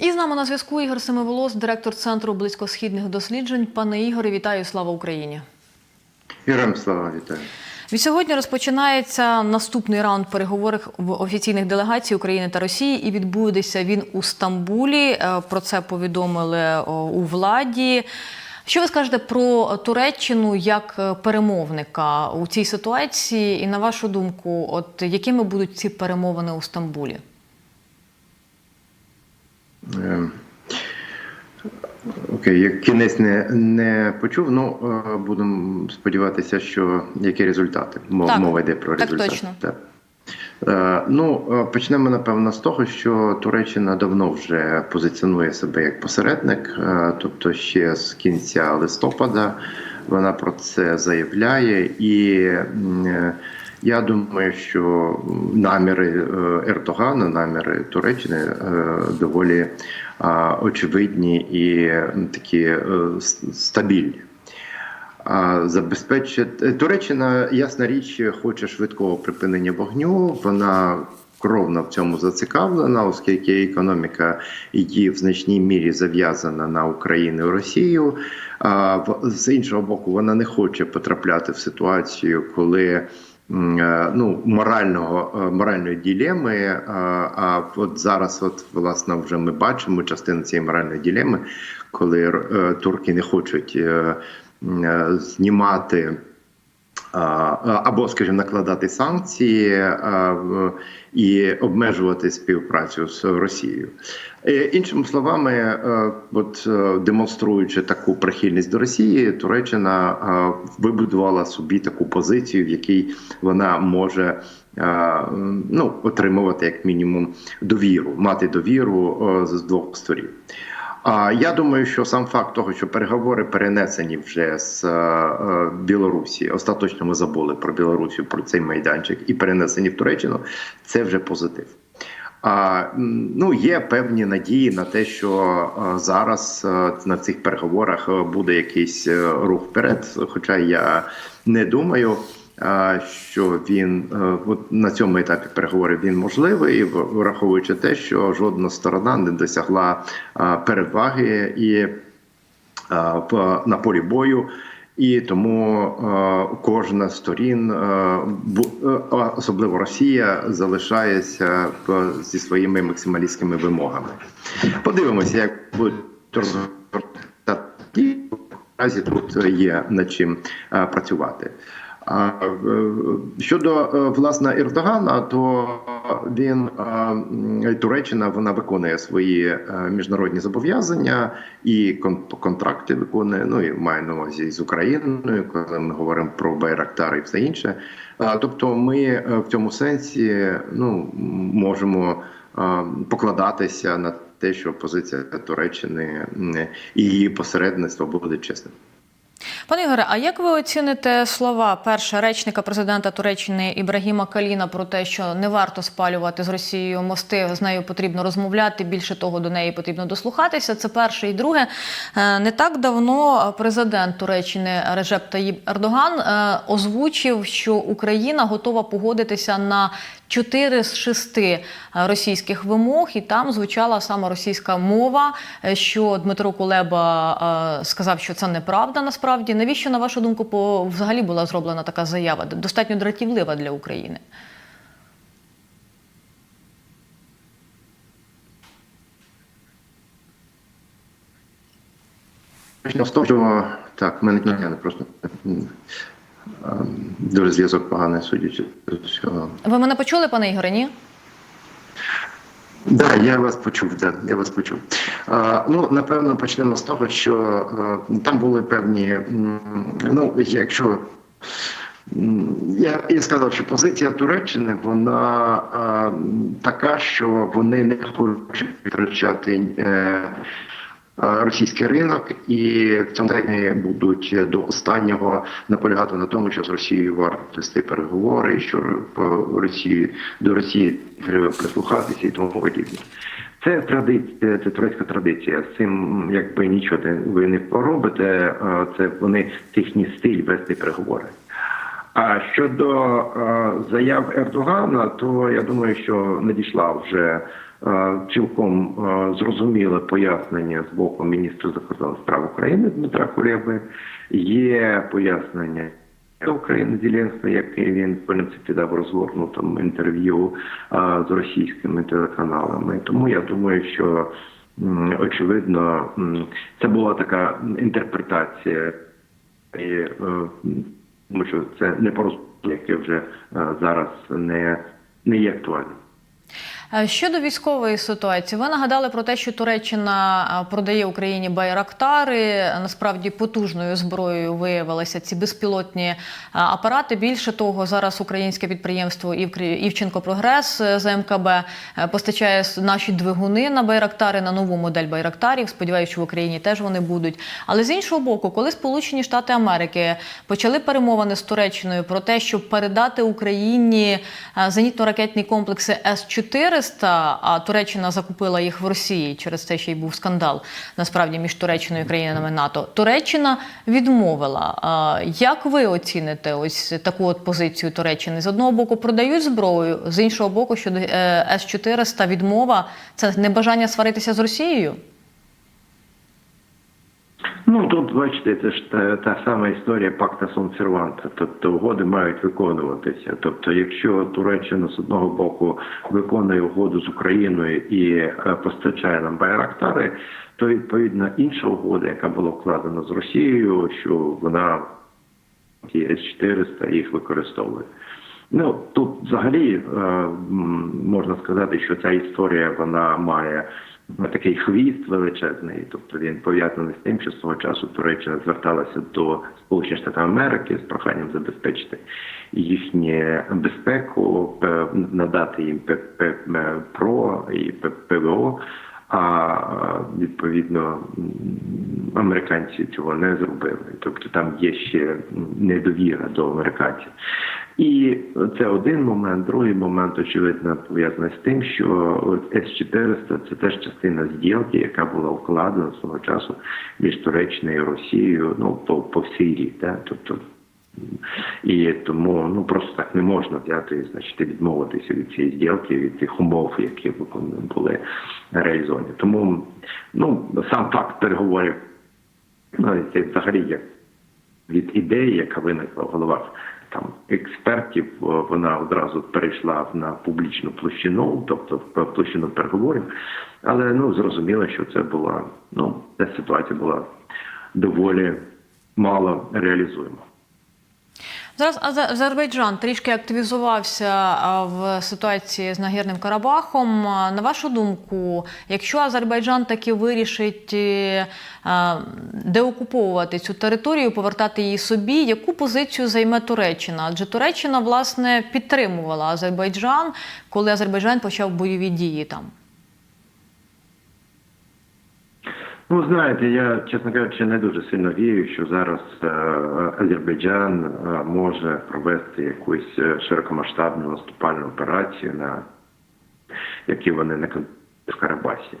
І з нами на зв'язку Ігор Семиволос, директор центру близькосхідних досліджень. Пане Ігорі, вітаю! Слава Україні! Героям слава вітаю. Від сьогодні розпочинається наступний раунд переговорів в офіційних делегацій України та Росії, і відбудеться він у Стамбулі. Е, Про це повідомили у владі. Що ви скажете про Туреччину як е, перемовника у цій ситуації? І на вашу думку, от якими будуть ці перемовини у Стамбулі? Ем, Окей, як кінець не, не почув. Ну е, будемо сподіватися, що які результати. Мов- Так, Мова йде про так результати. точно. Так. Е, Ну, е, почнемо напевно з того, що Туреччина давно вже позиціонує себе як посередник, е, тобто ще з кінця листопада вона про це заявляє, і е, я думаю, що наміри е, Ердогана, наміри Туреччини е, доволі очевидні і такі е, стабільні. Забезпечити Туреччина, ясна річ, хоче швидкого припинення вогню. Вона кровно в цьому зацікавлена, оскільки економіка її в значній мірі зав'язана на Україну і Росію. А з іншого боку, вона не хоче потрапляти в ситуацію, коли е, ну морального е, моральної ділеми. е, А от зараз, от власне, вже ми бачимо частину цієї моральної ділеми, коли е, турки не хочуть е, е, знімати. Або, скажімо, накладати санкції і обмежувати співпрацю з Росією. Е, Іншими словами, е, от е, демонструючи таку прихильність до Росії, Туреччина вибудувала собі таку позицію, в якій вона може ну, отримувати як мінімум довіру, мати довіру з двох сторін. Я думаю, що сам факт того, що переговори перенесені вже з е, е, Білорусі, остаточно ми забули про Білорусі, про цей майданчик, і перенесені в Туреччину, це вже позитив. А ну є певні надії на те, що е, зараз на цих переговорах буде якийсь рух вперед. Хоча я не думаю, що він е, на цьому етапі переговорів він можливий, враховуючи те, що жодна сторона не досягла е, переваги і е, на полі бою. І тому кожна сторін, особливо Росія, залишається зі своїми максималістськими вимогами. Подивимося, як будуть результати. Наразі тут є над чим працювати. Щодо е, власне Ердогана, то він е, Туреччина вона виконує свої е, міжнародні зобов'язання і контракти виконує. Ну і має на увазі з Україною, коли ми говоримо про Байрактар і все інше. Тобто, ми в цьому сенсі ну можемо покладатися на те, що позиція Туреччини і її посередництво буде чесним. Пане Ігоре, а як ви оціните слова перше речника президента Туреччини Ібрагіма Каліна про те, що не варто спалювати з Росією мости, з нею потрібно розмовляти, більше того, до неї потрібно дослухатися? Це перше і друге. Е, Не так давно президент Туреччини Режеп Таїб Ердоган е, озвучив, що Україна готова погодитися на чотири з шести е, російських вимог, і там звучала саме російська мова. е, Що Дмитро Кулеба е, сказав, що це неправда насправді. Навіщо, на вашу думку, взагалі була зроблена така заява? Достатньо дратівлива для України. Почнемо з того, що так, мене не просто дуже зв'язок поганий, судячи з цього. Ви мене почули, пане Ігоре? Ні? Да, я вас почув. Да, я вас почув. А, ну напевно, почнемо з того, що а, там були певні. м, Ну, якщо м, я, я сказав, що позиція Туреччини вона а, така, що вони не хочуть втрачати. Е, Російський ринок, і в будуть до останнього наполягати на тому, що з Росією варто вести переговори, що по Росії до Росії треба прислухатися і тому подібне. Це традиція, це турецька традиція. З цим якби нічого ви не поробите. Це вони їхній стиль вести переговори. А щодо е, заяв Ердогана, то я думаю, що надійшла вже е, цілком е, зрозуміле пояснення з боку міністра закордонних справ України Дмитра Кулеби. Є пояснення України Зеленського, який він в принципі дав розгорнутому інтерв'ю з російськими телеканалами. Тому я думаю, що очевидно це була така інтерпретація, і, тому що це не порозуміння, яке вже е, зараз не, не є актуальним. Е, Щодо військової ситуації, ви нагадали про те, що Туреччина е, продає Україні байрактари. Насправді потужною зброєю виявилися ці безпілотні е, апарати. Більше того, зараз українське підприємство «Івкрі- Івченко Прогрес з МКБ постачає наші двигуни на байрактари на нову модель байрактарів. Сподіваюся, що в Україні теж вони будуть. Але з іншого боку, коли Сполучені Штати Америки почали перемовини з Туреччиною про те, щоб передати Україні зенітно-ракетні комплекси С-400, а Туреччина закупила їх в Росії. Через це ще й був скандал насправді між Туреччиною і країнами НАТО. Туреччина відмовила. Як ви оціните ось таку от позицію Туреччини? З одного боку продають зброю, з іншого боку, щодо е, С-400 відмова це небажання сваритися з Росією? Ну тут бачите, це ж та, та сама історія пакта Сон-Серванта. Тобто угоди мають виконуватися. Тобто, якщо Туреччина з одного боку виконує угоду з Україною і е, постачає нам байрактари, то відповідно інша угода, яка була вкладена з Росією, що вона ті С-400 їх використовує. Ну тут взагалі е, можна сказати, що ця історія вона має такий хвіст величезний, тобто він пов'язаний з тим, що свого часу Туреччина зверталася до Сполучених Штатів Америки з проханням забезпечити їхню безпеку, надати їм П- П- М- ПРО і ПВО. А відповідно американці цього не зробили. Тобто там є ще недовіра до американців. І це один момент. Другий момент, очевидно, пов'язаний з тим, що С-400 це теж частина зділки, яка була вкладена свого часу між Туреччиною і Росією, ну по, по рік. Да? Тобто і тому ну просто так не можна взяти і значить відмовитися від цієї зділки, від тих умов, які були реалізовані. Тому ну сам факт переговорів ну, це взагалі як від ідеї, яка виникла в головах там експертів, вона одразу перейшла на публічну площину, тобто в площину переговорів. Але ну зрозуміло, що це була ну ця ситуація була доволі мало реалізуема. Зараз Азербайджан трішки активізувався в ситуації з Нагірним Карабахом. На вашу думку, якщо Азербайджан таки вирішить е, деокуповувати цю територію, повертати її собі, яку позицію займе Туреччина? Адже Туреччина власне підтримувала Азербайджан, коли Азербайджан почав бойові дії там. Ну, знаєте, я, чесно кажучи, не дуже сильно вірю, що зараз е, Азербайджан е, може провести якусь е, широкомасштабну наступальну операцію, на які вони не в Карабасі.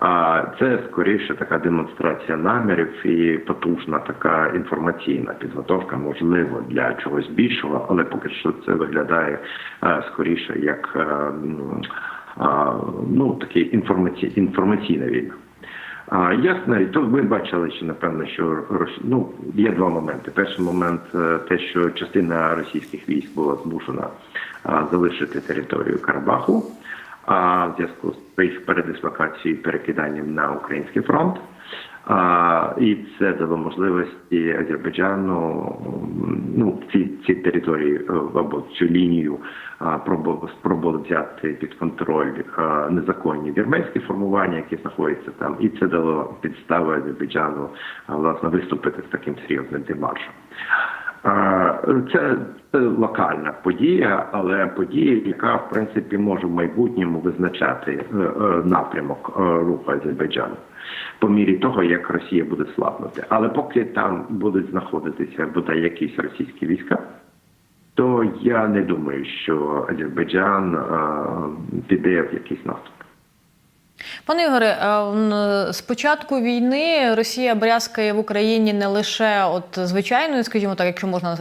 А це скоріше така демонстрація намірів і потужна така інформаційна підготовка, можливо, для чогось більшого, але поки що це виглядає скоріше як ну, такий інформаці... інформаційна війна. А, ясно, і тут ми бачили, що напевно, що ну, є два моменти. Перший момент е, те, що частина російських військ була змушена залишити територію Карабаху, а в зв'язку з передислокацією перекиданням на український фронт. А, і це дало можливості Азербайджану ну, ці, ці території е, або цю лінію спробували взяти під контроль а, незаконні вірменські формування, які знаходяться там, і це дало підстави Азербайджану а, власне виступити з таким серйозним демаршем. Це, локальна подія, але подія, яка в принципі може в майбутньому визначати е, е, напрямок е, руху Азербайджану по мірі того, як Росія буде слабнути. Але поки там будуть знаходитися бодай якісь російські війська, то я не думаю, що Азербайджан піде в якийсь наступ. Пане Ігоре, е, з початку війни Росія брязкає в Україні не лише от звичайною, скажімо так, якщо можна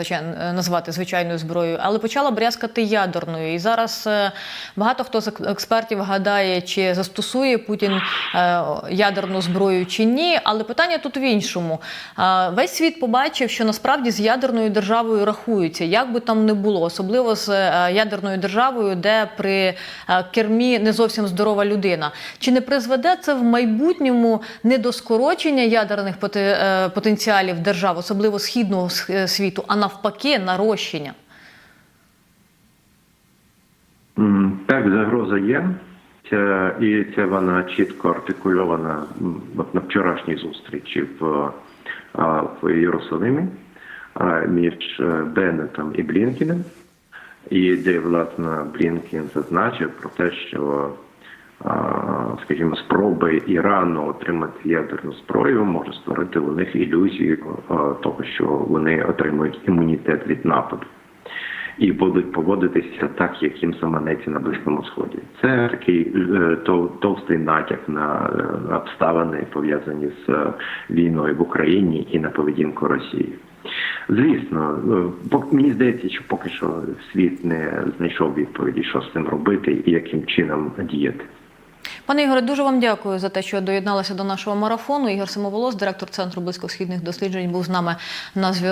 назвати звичайною зброєю, але почала брязкати ядерною. І зараз е, багато хто з експертів гадає, чи застосує Путін е, ядерну зброю чи ні. Але питання тут в іншому. Весь світ побачив, що насправді з ядерною державою рахуються, як би там не було, особливо з ядерною державою, де при кермі не зовсім здорова людина. Чи не призведе це в майбутньому не до скорочення ядерних е, потенціалів держав, особливо східного е, світу, а навпаки, нарощення? Так, загроза є. Ця, і це вона чітко артикульована на вчорашній зустрічі в, в Єрусалимі між е, Беннетом і Блінкіним. І де, власне, Блінкін зазначив про те, що, скажімо, спроби Ірану отримати ядерну зброю може створити у них ілюзію того, що вони отримують імунітет від нападу і будуть поводитися так, як їм заманеться на Близькому Сході. Це такий е, тов- товстий натяк на е, обставини, пов'язані з е, війною в Україні і на поведінку Росії. Звісно, е, мені здається, що поки що світ не знайшов відповіді, що з цим робити і яким чином діяти. Пане Ігоре, дуже вам дякую за те, що доєдналися до нашого марафону. Ігор Самоволос, директор Центру близькосхідних досліджень, був з нами на зв'язку.